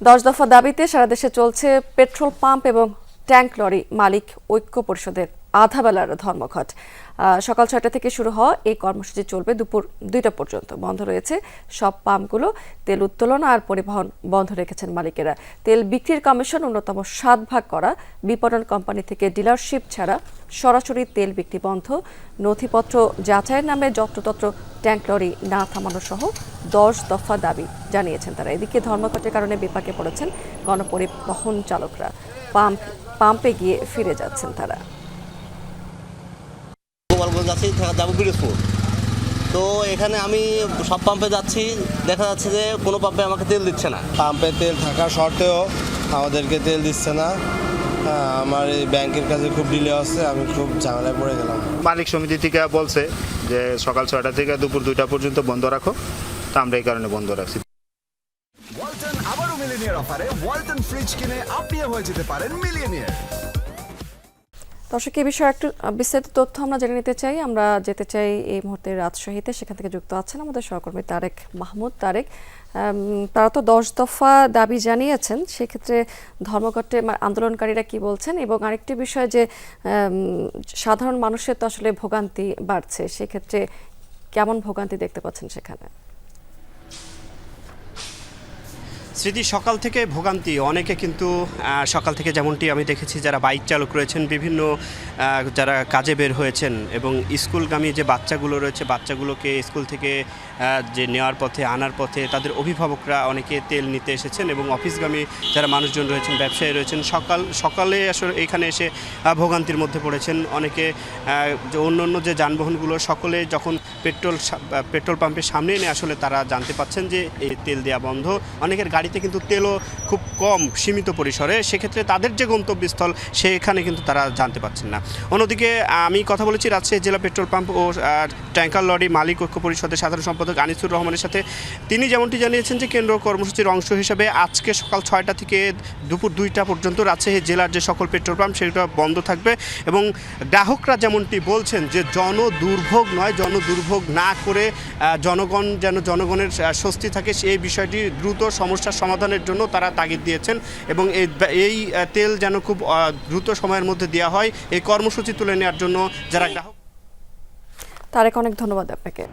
দশ দফা দাবিতে সারা দেশে চলছে পেট্রোল পাম্প এবং ট্যাঙ্ক লরি মালিক ঐক্য পরিষদের। আধা বেলার ধর্মঘট সকাল ছয়টা থেকে শুরু হওয়া এই কর্মসূচি চলবে দুপুর দুইটা পর্যন্ত। বন্ধ রয়েছে সব পাম্পগুলো। তেল উত্তোলন আর পরিবহন বন্ধ রেখেছেন মালিকেরা। তেল বিক্রির কমিশন অন্যতম সাত ভাগ করা। বিপণন কোম্পানি থেকে ডিলারশিপ ছাড়া সরাসরি তেল বিক্রি বন্ধ। নথিপত্র যাচাইয়ের নামে যত্রতত্র ট্যাঙ্ক লরি না থামানো সহ দশ দফা দাবি জানিয়েছেন তারা। এদিকে ধর্মঘটের কারণে বিপাকে পড়েছেন গণপরিবহন চালকরা। পাম্প, পাম্পে গিয়ে ফিরে যাচ্ছেন তারা। গোপালগঞ্জ যাচ্ছি যাব পিরোজপুর তো এখানে আমি সব পাম্পে যাচ্ছি দেখা যাচ্ছে যে কোনো পাম্পে আমাকে তেল দিচ্ছে না। পাম্পে তেল থাকা সত্ত্বেও আমাদেরকে তেল দিচ্ছে না। হ্যাঁ, আমার এই ব্যাংকের কাছে খুব ডিলে হচ্ছে আমি খুব ঝামেলায় পড়ে গেলাম। মালিক সমিতি থেকে বলছে যে সকাল ছয়টা থেকে দুপুর দুইটা পর্যন্ত বন্ধ রাখো। তা আমরা এই কারণে বন্ধ রাখছি। ওয়ালটন আবারও মিলিনিয়ার অফারে ওয়ালটন ফ্রিজ কিনে আপনিও হয়ে যেতে পারেন মিলিয়নিয়ার দর্শক এই বিষয়ে একটু বিস্তারিত তথ্য আমরা জেনে নিতে চাই। আমরা যেতে চাই এই মুহূর্তে রাজশাহীতে। সেখান থেকে যুক্ত আছেন আমাদের সহকর্মী তারেক মাহমুদ। তারেক তারা তো দশ দফা দাবি জানিয়েছেন। সেক্ষেত্রে ধর্মঘটে আন্দোলনকারীরা কি বলছেন? এবং আরেকটি বিষয় যে সাধারণ মানুষের তো আসলে ভোগান্তি বাড়ছে। সেক্ষেত্রে কেমন ভোগান্তি দেখতে পাচ্ছেন সেখানে? স্মৃতি সকাল থেকে ভোগান্তি। অনেকে কিন্তু সকাল থেকে যেমনটি আমি দেখেছি, যারা বাইক চালক রয়েছেন, বিভিন্ন যারা কাজে বের হয়েছেন এবং স্কুলগামী যে বাচ্চাগুলো রয়েছে, বাচ্চাগুলোকে স্কুল থেকে যে নেওয়ার পথে, আনার পথে তাদের অভিভাবকরা অনেকে তেল নিতে এসেছেন এবং অফিসগামী যারা মানুষজন রয়েছেন, ব্যবসায়ী রয়েছেন, সকাল, সকালে আসলে এখানে এসে ভোগান্তির মধ্যে পড়েছেন। অনেকে অন্য অন্য যে যানবাহনগুলো, সকলে যখন পেট্রোল পেট্রোল পাম্পের সামনে এনে আসলে তারা জানতে পাচ্ছেন যে, এই তেল দেওয়া বন্ধ। অনেকের গাড়িতে কিন্তু তেলও খুব কম সীমিত পরিসরে, সেক্ষেত্রে তাদের যে গন্তব্যস্থল, সেখানে কিন্তু তারা জানতে পাচ্ছেন না। অন্যদিকে, আমি কথা বলেছি রাজশাহী জেলা পেট্রোল পাম্প ও ট্যাঙ্কার লরি মালিক ঐক্য পরিষদের সাধারণ সম্পাদক আনিসুর রহমানের সাথে। তিনি যেমনটি জানিয়েছেন যে, কেন্দ্র কর্মসূচির অংশ হিসেবে আজকে সকাল ছয়টা থেকে দুপুর দুইটা পর্যন্ত রাজশাহী জেলার যে সকল পেট্রোল পাম্প সেটা বন্ধ থাকবে এবং গ্রাহকরা যেমনটি বলছেন যে জন দুর্ভোগ নয় জন দুর্ভোগ না করে জনগণ যেন জনগণের স্বস্তি থাকে সেই বিষয়টি দ্রুত সমস্যার সমাধানের জন্য তারা তাগিদ দিয়েছেন এবং এই এই তেল যেন খুব দ্রুত সময়ের মধ্যে দেওয়া হয় এই কর্মসূচি তুলে নেওয়ার জন্য যারা গ্রাহক তারেক অনেক ধন্যবাদ আপনাকে।